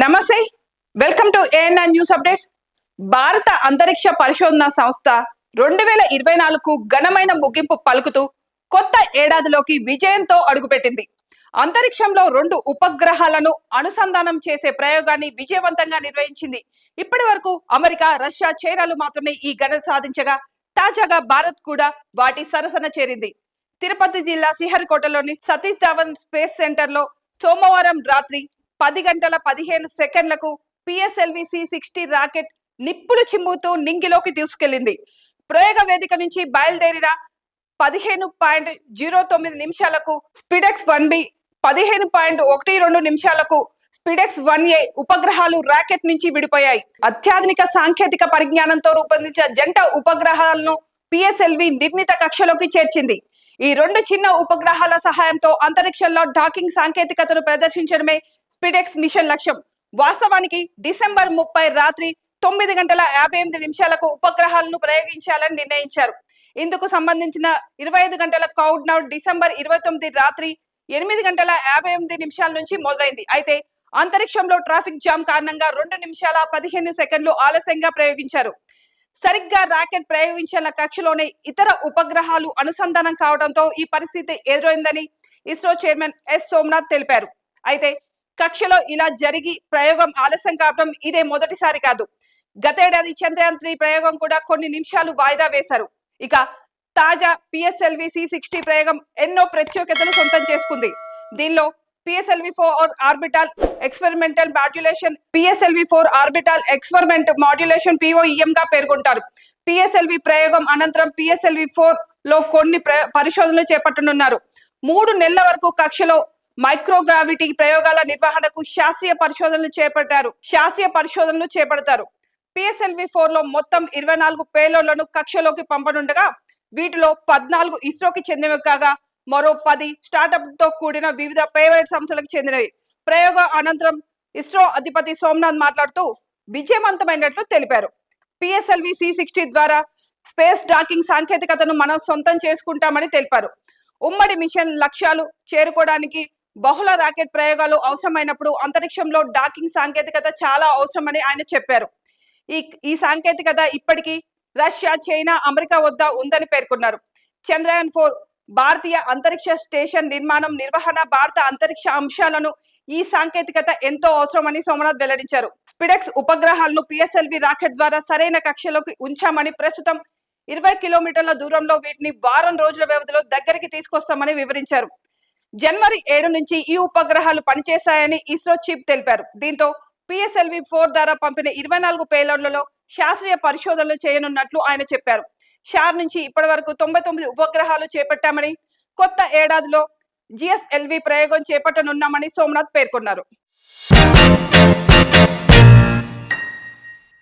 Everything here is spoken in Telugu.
నమస్తే welcome to ANR news updates. భారత అంతరిక్ష పరిశోధన సంస్థ రెండు వేల ఇరవై నాలుగు ఘనమైన ముగింపు పలుకుతూ కొత్త ఏడాదిలోకి విజయంతో అడుగుపెట్టింది. అంతరిక్షంలో రెండు ఉపగ్రహాలను అనుసంధానం చేసే ప్రయోగాన్ని విజయవంతంగా నిర్వహించింది. ఇప్పటి వరకు అమెరికా రష్యా చైనాలు మాత్రమే ఈ ఘనత సాధించగా తాజాగా భారత్ కూడా వాటి సరసన చేరింది. తిరుపతి జిల్లా శ్రీహరికోటలోని సతీష్ ధవన్ స్పేస్ సెంటర్లో సోమవారం రాత్రి పది గంటల పదిహేను సెకండ్లకు పిఎస్ఎల్వి సి సిక్స్టీ రాకెట్ నిప్పులు చిమ్ముతూ నింగిలోకి తీసుకెళ్ళింది ప్రయోగ వేదిక నుంచి బయలుదేరిన పదిహేను పాయింట్ జీరో తొమ్మిది నిమిషాలకు స్పిడెక్స్ వన్ బి పదిహేను పాయింట్ ఒకటి రెండు నిమిషాలకు స్పిడెక్స్ వన్ ఏ ఉపగ్రహాలు రాకెట్ నుంచి విడిపోయాయి. అత్యాధునిక సాంకేతిక పరిజ్ఞానంతో రూపొందించిన జంట ఉపగ్రహాలను పిఎస్ఎల్వి నిర్ణీత కక్షలోకి చేర్చింది. ఈ రెండు చిన్న ఉపగ్రహాల సహాయంతో అంతరిక్షంలో డాకింగ్ సాంకేతికతను ప్రదర్శించడమే స్పిడెక్స్ మిషన్ లక్ష్యం. వాస్తవానికి డిసెంబర్ ముప్పై రాత్రి తొమ్మిది గంటల యాభై ఎనిమిది నిమిషాలకు ఉపగ్రహాలను ప్రయోగించాలని నిర్ణయించారు. ఇందుకు సంబంధించిన ఇరవై ఐదు గంటల కౌడ్ నౌట్ డిసెంబర్ ఇరవై తొమ్మిది రాత్రి ఎనిమిది గంటల యాభై ఎనిమిది నిమిషాల నుంచి మొదలైంది. అయితే అంతరిక్షంలో ట్రాఫిక్ జామ్ కారణంగా రెండు నిమిషాల పదిహేను సెకండ్లు ఆలస్యంగా ప్రయోగించారు. సరిగ్గా రాకెట్ ప్రయోగించిన కక్షలోనే ఇతర ఉపగ్రహాలు అనుసంధానం కావడంతో ఈ పరిస్థితి ఎదురైందని ఇస్రో చైర్మన్ ఎస్ సోమనాథ్ తెలిపారు. అయితే కక్షలో ఇలా జరిగి ప్రయోగం ఆలస్యం కావడం ఇదే మొదటిసారి కాదు. గతేడాది చంద్రయాన్ త్రీ ప్రయోగం కూడా కొన్ని నిమిషాలు వాయిదా వేశారు. ఇక తాజా పిఎస్ఎల్వి సి సిక్స్టీ ప్రయోగం ఎన్నో ప్రత్యేకతలు సొంతం చేసుకుంది. దీనిలో PSLV four orbital experimental modulation PSLV four orbital experiment modulation POEM గా పేర్కొంటారు. పిఎస్ఎల్వి ప్రయోగం అనంతరం పిఎస్ఎల్వి ఫోర్లో కొన్ని పరిశోధనలు చేపట్టనున్నారు. మూడు నెలల వరకు కక్షలో మైక్రోగ్రావిటీ ప్రయోగాల నిర్వహణకు శాస్త్రీయ పరిశోధనలు చేపట్టారు. శాస్త్రీయ పరిశోధనలు చేపడతారు. పిఎస్ఎల్వి ఫోర్లో మొత్తం ఇరవై నాలుగు పేలోలను కక్షలోకి పంపనుండగా వీటిలో పద్నాలుగు ఇస్రోకి చెందినవి కాగా మరో పది స్టార్టప్తో కూడిన వివిధ ప్రైవేట్ సంస్థలకు చెందినవి. ప్రయోగ అనంతరం ఇస్రో అధిపతి సోమనాథ్ మాట్లాడుతూ విజయవంతమైనట్లు తెలిపారు. పిఎస్ఎల్వి సి సిక్స్టీ ద్వారా స్పేస్ డాకింగ్ సాంకేతికతను మనం సొంతం చేసుకుంటామని తెలిపారు. ఉమ్మడి మిషన్ లక్ష్యాలు చేరుకోవడానికి బహుళ రాకెట్ ప్రయోగాలు అవసరమైనప్పుడు అంతరిక్షంలో డాకింగ్ సాంకేతికత చాలా అవసరమని ఆయన చెప్పారు. ఈ ఈ సాంకేతికత ఇప్పటికీ రష్యా చైనా అమెరికా వద్ద ఉందని పేర్కొన్నారు. చంద్రయాన్ ఫోర్ భారతీయ అంతరిక్ష స్టేషన్ నిర్మాణం నిర్వహణ భారత అంతరిక్ష అంశాలను ఈ సాంకేతికత ఎంతో అవసరమని సోమనాథ్ వెల్లడించారు. స్పిడెక్స్ ఉపగ్రహాలను పిఎస్ఎల్వి రాకెట్ ద్వారా సరైన కక్షలోకి ఉంచామని ప్రస్తుతం ఇరవై కిలోమీటర్ల దూరంలో వీటిని వారం రోజుల వ్యవధిలో దగ్గరికి తీసుకొస్తామని వివరించారు. జనవరి ఏడు నుంచి ఈ ఉపగ్రహాలు పనిచేశాయని ఇస్రో చీఫ్ తెలిపారు. దీంతో పిఎస్ఎల్వి ఫోర్ ద్వారా పంపిన ఇరవై నాలుగు పేలోడ్లలో శాస్త్రీయ పరిశోధనలు చేయనున్నట్లు ఆయన చెప్పారు. షార్ నుంచి ఇప్పటి వరకు తొంభై తొమ్మిది ఉపగ్రహాలు చేపట్టామని కొత్త ఏడాదిలో జిఎస్ఎల్వి ప్రయోగం చేపట్టనున్నామని సోమనాథ్ పేర్కొన్నారు.